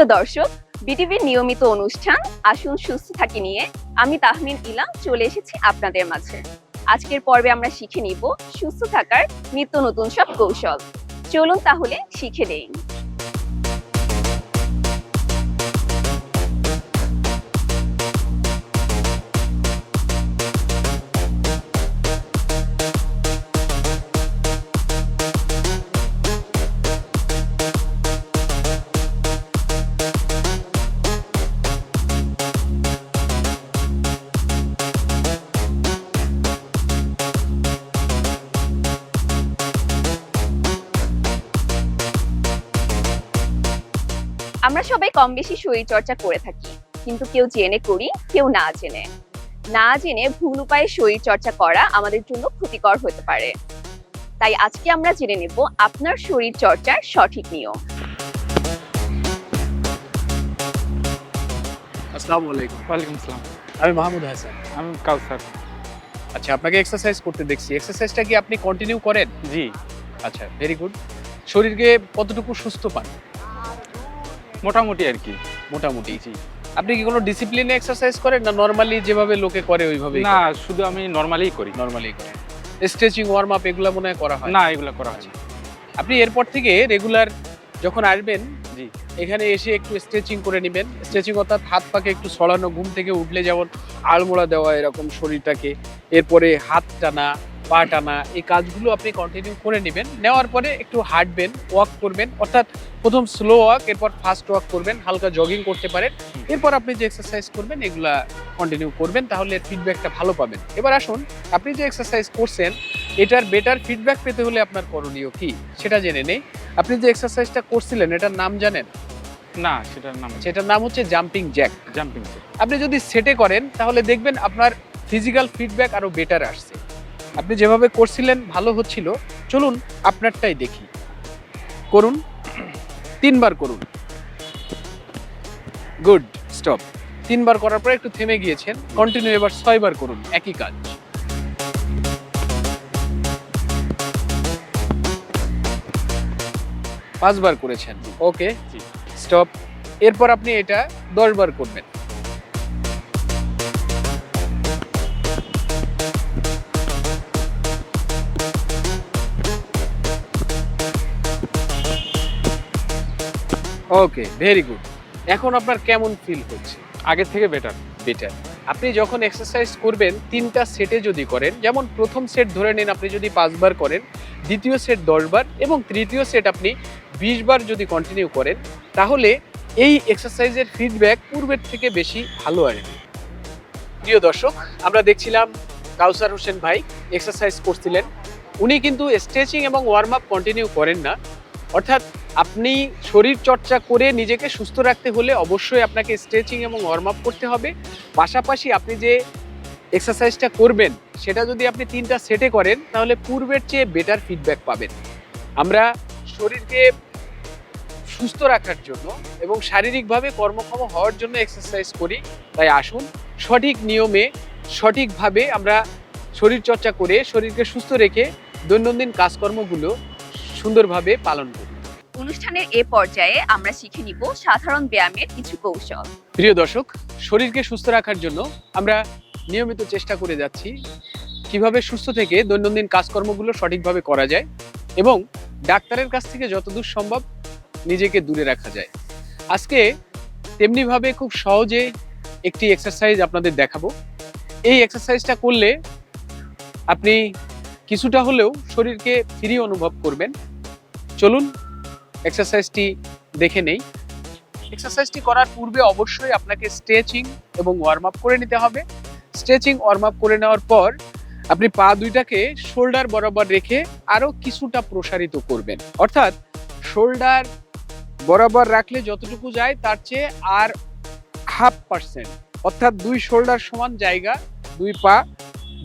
প্রিয় দর্শক, বিটিভির নিয়মিত অনুষ্ঠান, আসুন সুস্থ থাকি নিয়ে আমি তাহমিন ইলাম চলে এসেছি আপনাদের মাঝে। আজকের পর্বে আমরা শিখে নিব সুস্থ থাকার নিত্য নতুন সব কৌশল। চলুন তাহলে শিখে নেই। আমরা সবাই কম বেশি শরীর চর্চা করে থাকি কিন্তু কেউ জেনে করি কেউ না জেনে। না জেনে ভুল উপায়ে শরীর চর্চা করা আমাদের জন্য ক্ষতিকর হতে পারে। তাই আজকে আমরা জেনে নেব আপনার শরীর চর্চার সঠিক নিয়ম। আসসালামু আলাইকুম। ওয়ালাইকুম আসসালাম। আমি মাহমুদ হাসান। আমি কাউসার। আচ্ছা আপনাকে এক্সারসাইজ করতে দেখছি। এক্সারসাইজটা কি আপনি কন্টিনিউ করেন? জি। আচ্ছা ভেরি গুড শরীরকে কতটুকু সুস্থ পান? মোটামুটি আর কি মোটামুটি। জি। আপনি কি কোনো ডিসিপ্লিনে এক্সারসাইজ করেন না নর্মালি যেভাবে লোকে করে ওইভাবে না শুধু আমি নর্মালিই করি। নর্মালি করেন। স্ট্রেচিং ওয়ার্ম আপ এগুলো মনে হয় করা হয়? না এগুলো করা হয় আপনি এরপর থেকে রেগুলার যখন আসবেন জি। এখানে এসে একটু স্ট্রেচিং করে নেবেন। স্ট্রেচিং অর্থাৎ হাত পাকে একটু সরানো ঘুম থেকে উঠলে যেমন আলমোড়া দেওয়া এরকম শরীরটাকে এরপরে হাত টানা পা টানা এই কাজগুলো আপনি কন্টিনিউ করে নেবেন। নেওয়ার পরে একটু হাঁটবেন ওয়াক করবেন অর্থাৎ প্রথম স্লো ওয়াক এরপর ফাস্ট ওয়াক করবেন হালকা জগিং করতে পারেন। এরপর আপনি যে এক্সারসাইজ করবেন এগুলা কন্টিনিউ করবেন তাহলে ফিডব্যাকটা ভালো পাবেন। এবার আসুন আপনি যে এক্সারসাইজ করছেন এটার বেটার ফিডব্যাক পেতে হলে আপনার করণীয় কি? সেটা জেনে নেই। আপনি যে এক্সারসাইজটা করছিলেন এটার নাম জানেন? না সেটার নাম সেটার নাম হচ্ছে জাম্পিং জ্যাক জাম্পিং আপনি যদি সেটে করেন তাহলে দেখবেন আপনার ফিজিক্যাল ফিডব্যাক আরও বেটার আসছে। আপনি যেভাবে করছিলেন ভালো হচ্ছিল। চলুন আপনারটাই দেখি। করুন। তিনবার করুন। Good stop. তিনবার করার পর একটু থেমে গিয়েছেন। কন্টিনিউ এবার ছয়বার করুন একই কাজ। পাঁচবার করেছেন। Okay stop. এরপর আপনি এটা দশ বার করবেন। ওকে ভেরি গুড এখন আপনার কেমন ফিল হচ্ছে? আগের থেকে বেটার বেটার আপনি যখন এক্সারসাইজ করবেন, তিনটা সেটে যদি করেন, যেমন প্রথম সেট ধরে নিন আপনি যদি পাঁচবার করেন, দ্বিতীয় সেট দশবার এবং তৃতীয় সেট আপনি বিশ বার যদি কন্টিনিউ করেন, তাহলে এই এক্সারসাইজের ফিডব্যাক পূর্বের থেকে বেশি ভালো আসবে। প্রিয় দর্শক, আমরা দেখছিলাম কাউসার হোসেন ভাই এক্সারসাইজ করছিলেন। উনি কিন্তু স্ট্রেচিং এবং ওয়ার্ম আপ কন্টিনিউ করেন না। অর্থাৎ আপনি শরীর চর্চা করে নিজেকে সুস্থ রাখতে হলে অবশ্যই আপনাকে স্ট্রেচিং এবং ওয়ার্ম আপ করতে হবে। পাশাপাশি আপনি যে এক্সারসাইজটা করবেন, সেটা যদি আপনি তিনটা সেটে করেন, তাহলে পূর্বের চেয়ে বেটার ফিডব্যাক পাবেন। আমরা শরীরকে সুস্থ রাখার জন্য এবং শারীরিকভাবে কর্মক্ষম হওয়ার জন্য এক্সারসাইজ করি। তাই আসুন, সঠিক নিয়মে, সঠিকভাবে আমরা শরীর চর্চা করে, শরীরকে সুস্থ রেখে দৈনন্দিন কাজকর্মগুলো সুন্দরভাবে পালন করি। অনুষ্ঠানের এ পর্যায়ে আমরা শিখে নিব সাধারণ ব্যায়ামের কিছু কৌশল। প্রিয় দর্শক, শরীরকে সুস্থ রাখার জন্য আমরা নিয়মিত চেষ্টা করে যাচ্ছি কীভাবে সুস্থ থেকে দৈনন্দিন কাজকর্মগুলো সঠিকভাবে করা যায় এবং ডাক্তারের কাছ থেকে যতদূর সম্ভব নিজেকে দূরে রাখা যায়। আজকে তেমনিভাবে খুব সহজে একটি এক্সারসাইজ আপনাদের দেখাবো। এই এক্সারসাইজটা করলে আপনি কিছুটা হলেও শরীরকে ফ্রি অনুভব করবেন। চলুন এক্সারসাইজটি দেখে নেই। এক্সারসাইজটি করার পূর্বে অবশ্যই আপনাকে স্ট্রেচিং এবং ওয়ার্ম আপ করে নিতে হবে। স্ট্রেচিং ওয়ার্ম আপ করে নেওয়ার পর আপনি পা দুইটাকে শোল্ডার বরাবর রেখে আরও কিছুটা প্রসারিত করবেন। অর্থাৎ শোল্ডার বরাবর রাখলে যতটুকু যায় তার চেয়ে আর হাফ পার্সেন্ট অর্থাৎ দুই শোল্ডার সমান জায়গা, দুই পা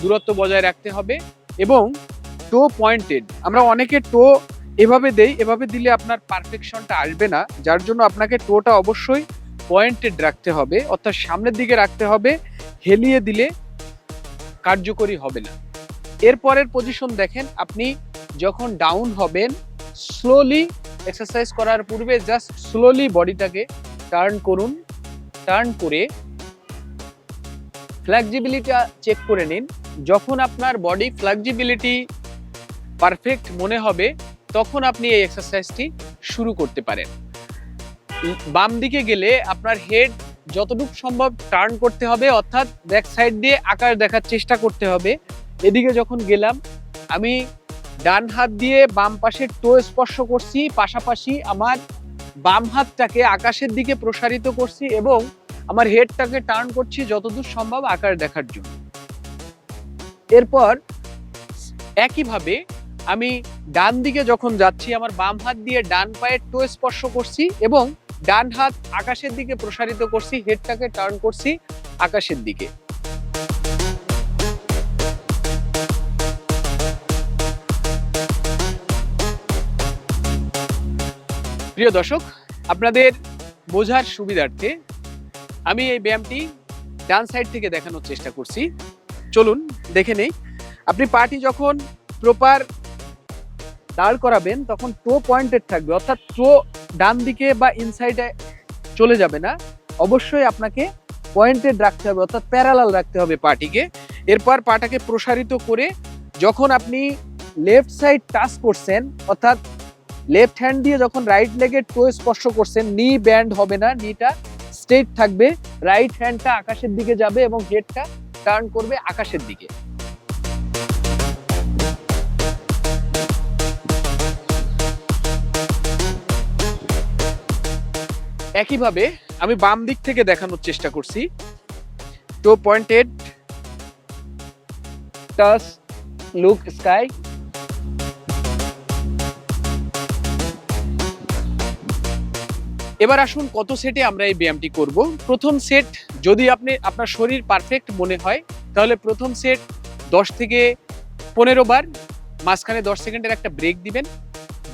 দূরত্ব বজায় রাখতে হবে এবং টো পয়েন্টেড আমরা অনেকে টো এভাবে দেই, এভাবে দিলে আপনার পারফেকশনটা আসবে না। যার জন্য আপনাকে টোটা অবশ্যই পয়েন্টেড রাখতে হবে, অর্থাৎ সামনের দিকে রাখতে হবে, হেলিয়ে দিলে কার্যকরী হবে না। এরপরের পজিশন দেখেন, আপনি যখন ডাউন হবেন স্লোলি এক্সারসাইজ করার পূর্বে জাস্ট স্লোলি বডিটাকে টার্ন করুন টার্ন করে ফ্লেক্সিবিলিটি চেক করে নিন। যখন আপনার বডি ফ্লেক্সিবিলিটি পারফেক্ট মনে হবে তখন আপনি এই এক্সারসাইজটি শুরু করতে পারেন। বাম দিকে গেলে আপনার হেড যতটুকু সম্ভব টার্ন করতে হবে, অর্থাৎ ব্যাক সাইড দিয়ে আকার দেখার চেষ্টা করতে হবে। এদিকে যখন গেলাম, আমি ডান হাত দিয়ে বাম পাশের টো স্পর্শ করছি, পাশাপাশি আমার বাম হাতটাকে আকাশের দিকে প্রসারিত করছি এবং আমার হেডটাকে টার্ন করছি যতদূর সম্ভব আকার দেখার জন্য। এরপর একইভাবে আমি ডান দিকে যখন যাচ্ছি, আমার বাম হাত দিয়ে ডান পায়ের টো স্পর্শ করছি এবং ডান হাত আকাশের দিকে প্রসারিত করছি, হেডটাকে টার্ন করছি আকাশের দিকে। প্রিয় দর্শক, আপনাদের বোঝার সুবিধার্থে আমি এই ব্যায়ামটি ডান সাইড থেকে দেখানোর চেষ্টা করছি। চলুন, দেখে নেই। আপনি পাটি যখন প্রপার দাঁড় করাবেন, তখন টো পয়েন্টেড থাকবে। অর্থাৎ টো ডান দিকে বা ইনসাইডে চলে যাবে না। অবশ্যই আপনাকে পয়েন্টেড রাখতে হবে, অর্থাৎ প্যারালাল রাখতে হবে পাটিকে। এরপর পাটাকে প্রসারিত করে যখন আপনি লেফট সাইড টাচ করছেন, অর্থাৎ লেফট হ্যান্ড দিয়ে যখন রাইট লেগের টো স্পর্শ করছেন নি ব্যান্ড হবে না নিটা স্ট্রেট থাকবে। রাইট হ্যান্ডটা আকাশের দিকে যাবে এবং হেডটা টার্ন করবে আকাশের দিকে। একইভাবে আমি বাম দিক থেকে দেখানোর চেষ্টা করছি। Toe pointed touch look sky এবার আসুন কত সেটে আমরা এই ব্যায়ামটি করব। প্রথম সেট যদি আপনি, আপনার শরীর পারফেক্ট মনে হয়, তাহলে প্রথম সেট দশ থেকে পনেরো বার, মাঝখানে দশ সেকেন্ডের একটা ব্রেক দিবেন।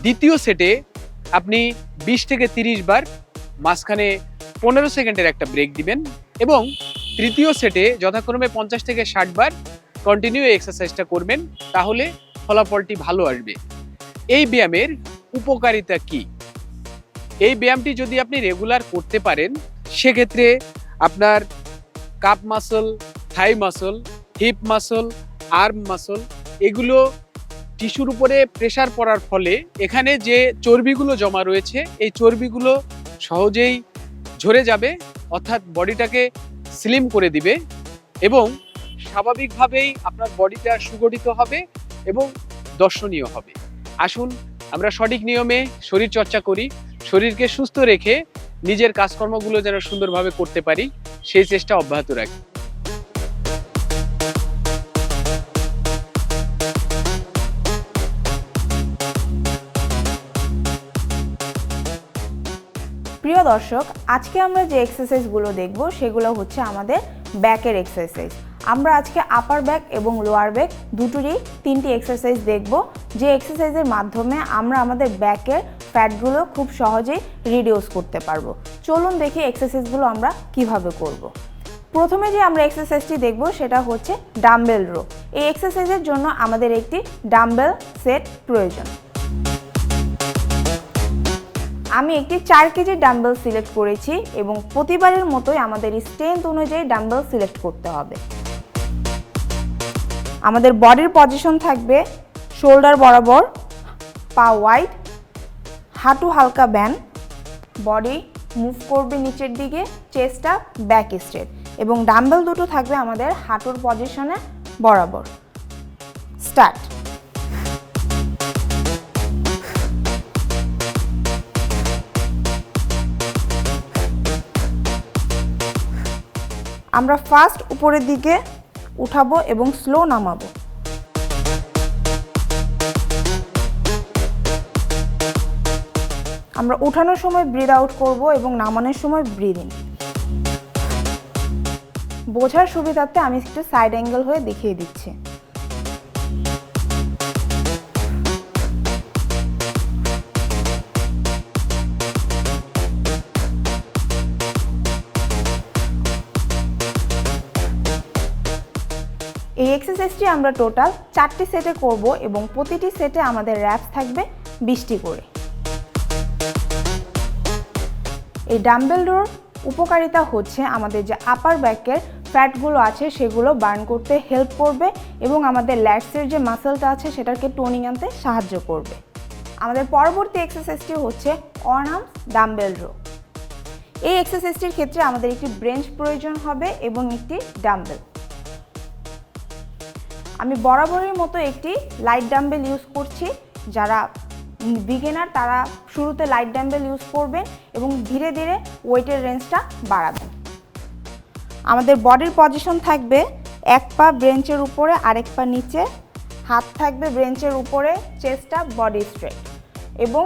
দ্বিতীয় সেটে আপনি বিশ থেকে তিরিশ বার মাঝখানে পনেরো সেকেন্ডের একটা ব্রেক দিবেন এবং তৃতীয় সেটে যথাক্রমে পঞ্চাশ থেকে ষাট বার কন্টিনিউ এক্সারসাইজটা করবেন, তাহলে ফলাফলটি ভালো আসবে। এই ব্যায়ামের উপকারিতা কি? এই ব্যায়ামটি যদি আপনি রেগুলার করতে পারেন, সেক্ষেত্রে আপনার calf muscle thigh muscle hip muscle arm muscle এগুলো টিস্যুর উপরে প্রেসার পড়ার ফলে এখানে যে চর্বিগুলো জমা রয়েছে, এই চর্বিগুলো সহজেই ঝরে যাবে, অর্থাৎ বডিটাকে স্লিম করে দিবে এবং স্বাভাবিকভাবেই আপনার বডিটা সুগঠিত হবে এবং দর্শনীয় হবে। আসুন, আমরা সঠিক নিয়মে শরীর চর্চা করি। শরীরকে সুস্থ রেখে নিজের কাজকর্মগুলো যেন সুন্দরভাবে করতে পারি, সেই চেষ্টা অব্যাহত রাখি। প্রিয় দর্শক, আজকে আমরা যে এক্সারসাইজগুলো দেখব, সেগুলো হচ্ছে আমাদের ব্যাকের এক্সারসাইজ আমরা আজকে আপার ব্যাক এবং লোয়ার ব্যাক দুটোরই তিনটি এক্সারসাইজ দেখব। যে এক্সারসাইজের মাধ্যমে আমরা আমাদের ব্যাকের ফ্যাটগুলো খুব সহজেই রিডিউস করতে পারব। চলুন দেখি এক্সারসাইজগুলো আমরা কীভাবে করব। প্রথমে যে আমরা এক্সারসাইজটি দেখব, সেটা হচ্ছে ডাম্বেল রো এই এক্সারসাইজের জন্য আমাদের একটি ডাম্বেল সেট প্রয়োজন। আমি একটি চার কেজি ডাম্বেল সিলেক্ট করেছি এবং প্রতিবারের মতোই আমাদের স্ট্রেংথ অনুযায়ী ডাম্বেল সিলেক্ট করতে হবে। আমাদের বডির পজিশন থাকবে শোল্ডার বরাবর, পা ওয়াইড হাঁটু হালকা ব্যান বডি মুভ করবে নিচের দিকে চেস্টটা ব্যাক স্ট্রেট এবং ডাম্বেল দুটো থাকবে আমাদের হাঁটুর পজিশনে বরাবর। স্টার্ট আমরা ফার্স্ট উপরের দিকে উঠাবো এবং স্লো নামাবো। আমরা উঠানোর সময় ব্রিদ আউট করব এবং নামানোর সময় ব্রিদ ইন বোঝার সুবিধার্থে আমি একটু সাইড অ্যাঙ্গেল হয়ে দেখিয়ে দিচ্ছি। এই এক্সারসাইজটি আমরা টোটাল চারটি সেটে করব এবং প্রতিটি সেটে আমাদের র্যাপস থাকবে বিশটি করে। এই ডাম্বেলডোর উপকারিতা হচ্ছে আমাদের যে আপার ব্যাকের ফ্যাটগুলো আছে সেগুলো বার্ন করতে হেল্প করবে এবং আমাদের ল্যাটসের যে মাসেলটা আছে সেটাকে টোনিং আনতে সাহায্য করবে। আমাদের পরবর্তী এক্সারসাইজটি হচ্ছে অনার্ম ডাম্বেল রো এই এক্সারসাইজটির ক্ষেত্রে আমাদের একটি ব্রেঞ্চ প্রয়োজন হবে এবং একটি ডাম্বেল আমি বরাবরের মতো একটি লাইট ডাম্বেল ইউজ করছি। যারা বিগেনার তারা শুরুতে লাইট ডাম্বেল ইউজ করবেন এবং ধীরে ধীরে ওয়েটের রেঞ্জটা বাড়াবেন। আমাদের বডির পজিশন থাকবে এক পা ব্রেঞ্চের উপরে, আরেক পা নিচে। হাত থাকবে ব্রেঞ্চের উপরে চেস্টটা বডি স্ট্রেট এবং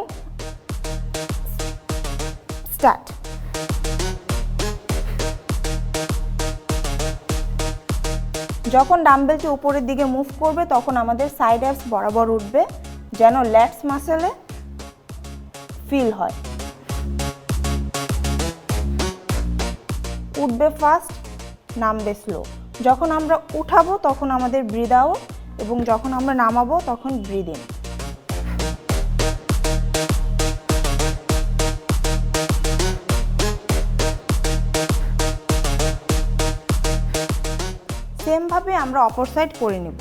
স্টার্ট যখন ডাম্বেলটি উপরের দিকে মুভ করবে, তখন আমাদের সাইড অ্যাপস বরাবর উঠবে, যেন ল্যাটস মাসেলে ফিল হয়। উঠবে ফাস্ট নামবে স্লো যখন আমরা উঠাবো, তখন আমাদের ব্রিদ আউট এবং যখন আমরা নামাবো, তখন ব্রিদ সেমভাবে আমরা অপর সাইড করে নেব?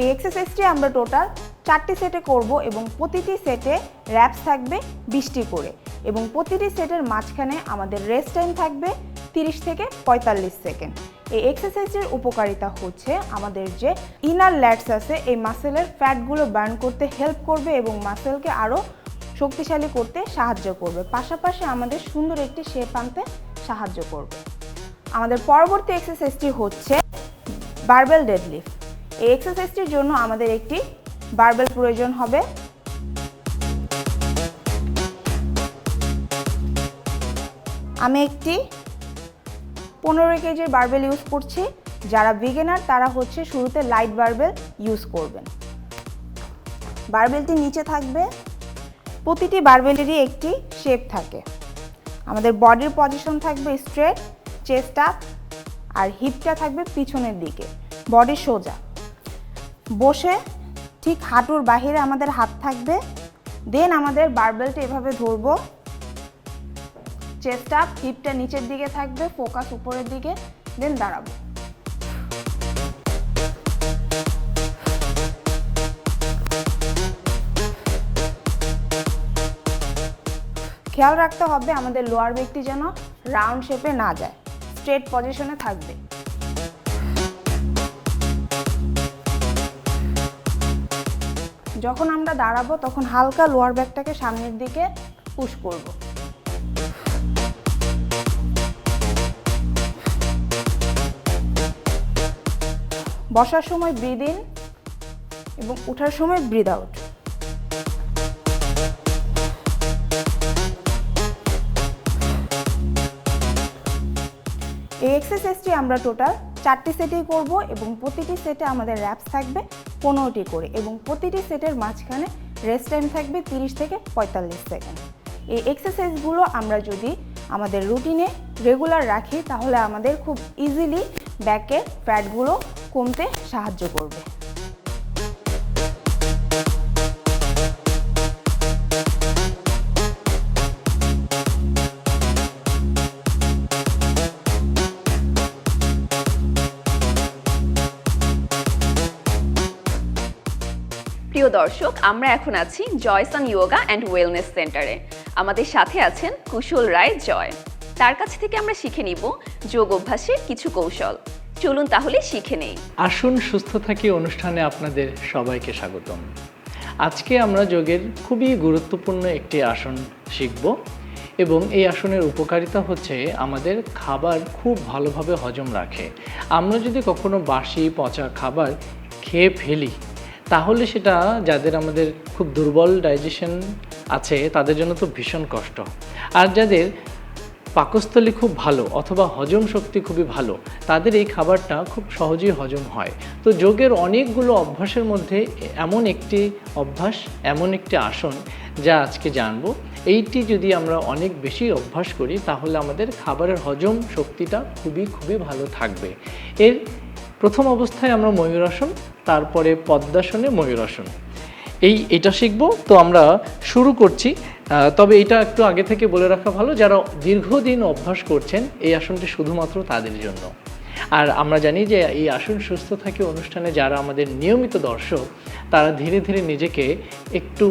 এই এক্সারসাইজটি আমরা টোটাল চারটি সেটে করব এবং প্রতিটি সেটে র্যাপস থাকবে বিশটি করে। এবং প্রতিটি সেটের মাঝখানে আমাদের রেস্ট টাইম থাকবে 30 থেকে পঁয়তাল্লিশ সেকেন্ড। এই এক্সারসাইজের উপকারিতা হচ্ছে আমাদের যে ইনার ল্যাটস আছে, এই মাসেলের ফ্যাটগুলো বার্ন করতে হেল্প করবে এবং মাসেলকে আরও শক্তিশালী করতে সাহায্য করবে। পাশাপাশি আমাদের সুন্দর একটি শেপ আনতে সাহায্য করবে। আমাদের পরবর্তী এক্সারসাইজটি হচ্ছে বারবেল ডেডলিফট এই এক্সারসাইজটির জন্য আমাদের একটি বারবেল প্রয়োজন হবে। আমি একটি পনেরো কেজির বারবেল ইউজ করছি। যারা বিগেনার তারা হচ্ছে শুরুতে লাইট বারবেল ইউজ করবেন। বারবেলটি নিচে থাকবে। প্রতিটি বারবেলেরই একটি শেপ থাকে। আমাদের বডির পজিশন থাকবে স্ট্রেট চেস্ট আপ আর হিপটা থাকবে পিছনের দিকে। বডি সোজা। বসে ঠিক হাঁটুর বাহিরে আমাদের হাত থাকবে। দেন আমাদের বারবেলটা এভাবে ধরবো। চেস্ট আপ হিপটা নিচের দিকে থাকবে ফোকাস উপরের দিকে দেন দাঁড়াবো। খেয়াল রাখতে হবে আমাদের লোয়ার বেগটি যেন রাউন্ড শেপে না যায় স্ট্রেট পজিশনে থাকবে। যখন আমরা দাঁড়াবো, তখন হালকা লোয়ার ব্যাগটাকে সামনের দিকে পুশ করব। বসার সময় ব্রিদ ইন এবং ওঠার সময় ব্রিদ আউট এই এক্সারসাইজটি আমরা টোটাল চারটি সেটেই করব এবং প্রতিটি সেটে আমাদের র্যাপস থাকবে পনেরোটি করে এবং প্রতিটি সেটের মাঝখানে রেস্ট টাইম থাকবে তিরিশ থেকে পঁয়তাল্লিশ সেকেন্ড এই এক্সারসাইজগুলো আমরা যদি আমাদের রুটিনে রেগুলার রাখি, তাহলে আমাদের খুব ইজিলি ব্যাকের ফ্যাটগুলো কমতে সাহায্য করবে। প্রিয় দর্শক, আমরা এখন আছি জয়সান ইয়োগা অ্যান্ড ওয়েলনেস সেন্টারে। আমাদের সাথে আছেন কুশল রায় জয়। তার কাছ থেকে আমরা শিখে নিব যোগ অভ্যাসের কিছু কৌশল। চলুন তাহলে শিখে নেই। আসুন সুস্থ থাকি অনুষ্ঠানে আপনাদের সবাইকে স্বাগতম। আজকে আমরা যোগের খুবই গুরুত্বপূর্ণ একটি আসন শিখব এবং এই আসনের উপকারিতা হচ্ছে আমাদের খাবার খুব ভালোভাবে হজম রাখে। আমরা যদি কখনো বাসি, পচা খাবার খেয়ে ফেলি, তাহলে সেটা যাদের আমাদের খুব দুর্বল ডাইজেশন আছে, তাদের জন্য তো ভীষণ কষ্ট। আর যাদের পাকস্থলী খুব ভালো অথবা হজম শক্তি খুবই ভালো, তাদের এই খাবারটা খুব সহজেই হজম হয়। তো যোগের অনেকগুলো অভ্যাসের মধ্যে এমন একটি অভ্যাস, এমন একটি আসন যা আজকে জানব। এইটি যদি আমরা অনেক বেশি অভ্যাস করি, তাহলে আমাদের খাবারের হজম শক্তিটা খুবই খুবই ভালো থাকবে। এর প্রথম অবস্থায় আমরা ময়ূরাসন তারপরে পদ্মাসনে ময়ূরাসন এই এটা শিখব। তো আমরা শুরু করছি। তবে এটা একটু আগে থেকে বলে রাখা ভালো, যারা দীর্ঘদিন অভ্যাস করছেন, এই আসনটি শুধুমাত্র তাদের জন্য। আর আমরা জানি যে এই আসন সুস্থ থাকে অনুষ্ঠানে যারা আমাদের নিয়মিত দর্শক, তারা ধীরে ধীরে নিজেকে একটু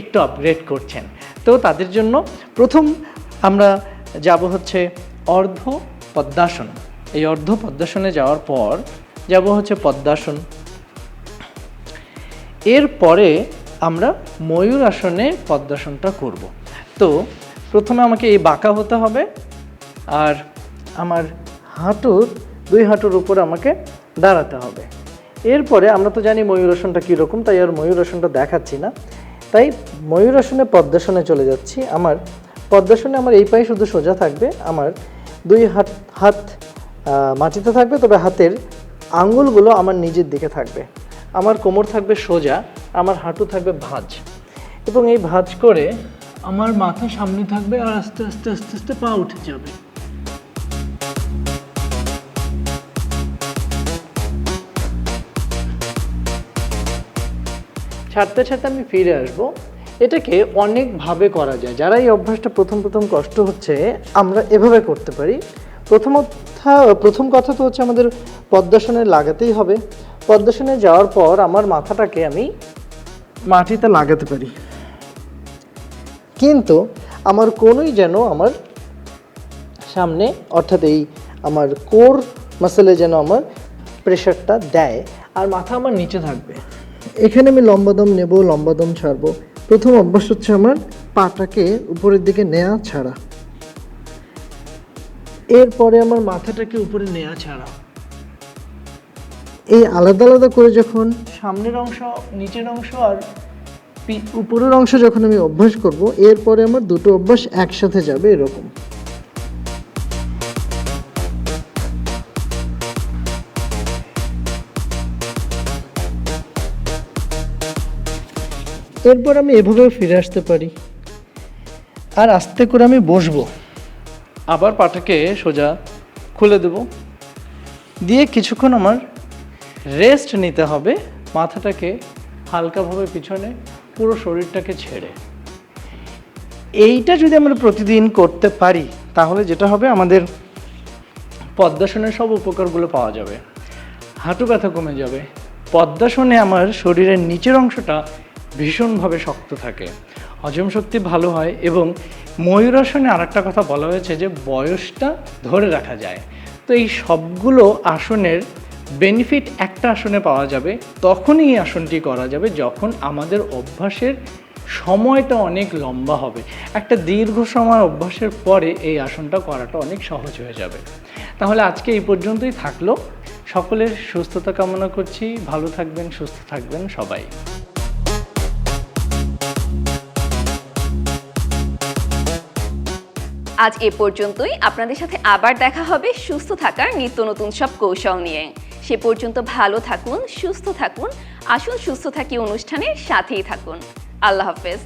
একটু আপগ্রেড করছেন। তো তাদের জন্য প্রথম আমরা যাব হচ্ছে অর্ধ পদ্মাসন। এই অর্ধ পদ্মাসনে যাওয়ার পর যাব হচ্ছে পদ্মাসন। এরপরে আমরা ময়ূর আসনে পদ্মাসনটা করব। তো প্রথমে আমাকে এই বাঁকা হতে হবে আর আমার হাঁটুর, দুই হাঁটুর উপর আমাকে দাঁড়াতে হবে। এরপরে আমরা তো জানি ময়ূরাসনটা কীরকম, তাই আর ময়ূরাসনটা দেখাচ্ছি না। তাই ময়ূরাসনে পদ্মাসনে চলে যাচ্ছি। আমার পদ্মাসনে আমার এই পায়ে শুধু সোজা থাকবে, আমার দুই হাত হাত মাটিতে থাকবে, তবে হাতের আঙ্গুলগুলো আমার নিজের দিকে থাকবে। আমার কোমর থাকবে সোজা আমার হাঁটু থাকবে ভাঁজ। এবং এই ভাঁজ করে আমার মাথা সামনে থাকবে আর আস্তে আস্তে আস্তে আস্তে পা উঠে যাবে। ছাড়তে ছাড়তে আমি ফিরে আসব। এটাকে অনেকভাবে করা যায়। যারা এই অভ্যাসটা প্রথম প্রথম কষ্ট হচ্ছে, আমরা এভাবে করতে পারি। প্রথম কথা- প্রথম কথা তো হচ্ছে আমাদের পদ্মাসনে লাগাতেই হবে। পদ্মাসনে যাওয়ার পর আমার মাথাটাকে আমি মাটিতে লাগাতে পারি। কিন্তু আমার কোনোই যেন আমার সামনে অর্থাৎ এই আমার কোর মাসেলে যেন আমার প্রেশারটা দেয় আর মাথা আমার নিচে থাকবে। এখানে আমি লম্বা লম্বাদম নেব লম্বাদম ছাড়বো। প্রথম অভ্যাস হচ্ছে আমার পাটাকে উপরের দিকে নেওয়া ছাড়া। এরপরে আমার মাথাটাকে উপরে নেওয়া ছাড়া। এই আলাদা আলাদা করে যখন সামনের অংশ নিচের অংশ আর উপরের অংশ যখন আমি অভ্যাস করব এরপরে আমার দুটো অভ্যাস একসাথে যাবে এরকম। এরপর আমি এভাবেও ফিরে আসতে পারি। আর আস্তে করে আমি বসবো। আবার পাটাকে সোজা খুলে দেব। দিয়ে কিছুক্ষণ আমার রেস্ট নিতে হবে, মাথাটাকে হালকাভাবে পিছনে, পুরো শরীরটাকে ছেড়ে। এইটা যদি আমরা প্রতিদিন করতে পারি, তাহলে যেটা হবে, আমাদের পদ্মাসনের সব উপকারগুলো পাওয়া যাবে। হাঁটু ব্যথা কমে যাবে। পদ্মাসনে আমার শরীরের নিচের অংশটা ভীষণভাবে শক্ত থাকে। হজম শক্তি ভালো হয় এবং ময়ূরাসনে আর একটা কথা বলা হয়েছে যে, বয়সটা ধরে রাখা যায়। তো এই সবগুলো আসনের বেনিফিট একটা আসনে পাওয়া যাবে, তখনই এই আসনটি করা যাবে যখন আমাদের অভ্যাসের সময়টা অনেক লম্বা হবে। একটা দীর্ঘ সময় অভ্যাসের পরে এই আসনটা করাটা অনেক সহজ হয়ে যাবে। তাহলে আজকে এই পর্যন্তই থাকল। সকলের সুস্থতা কামনা করছি। ভালো থাকবেন, সুস্থ থাকবেন সবাই। আজ এ পর্যন্তই। আপনাদের সাথে আবার দেখা হবে। সুস্থ থাকার নিত্য নতুন সব কৌশল নিয়ে। সে পর্যন্ত ভালো থাকুন সুস্থ থাকুন। আসুন সুস্থ থাকি অনুষ্ঠানের সাথেই থাকুন। আল্লাহ হাফেজ।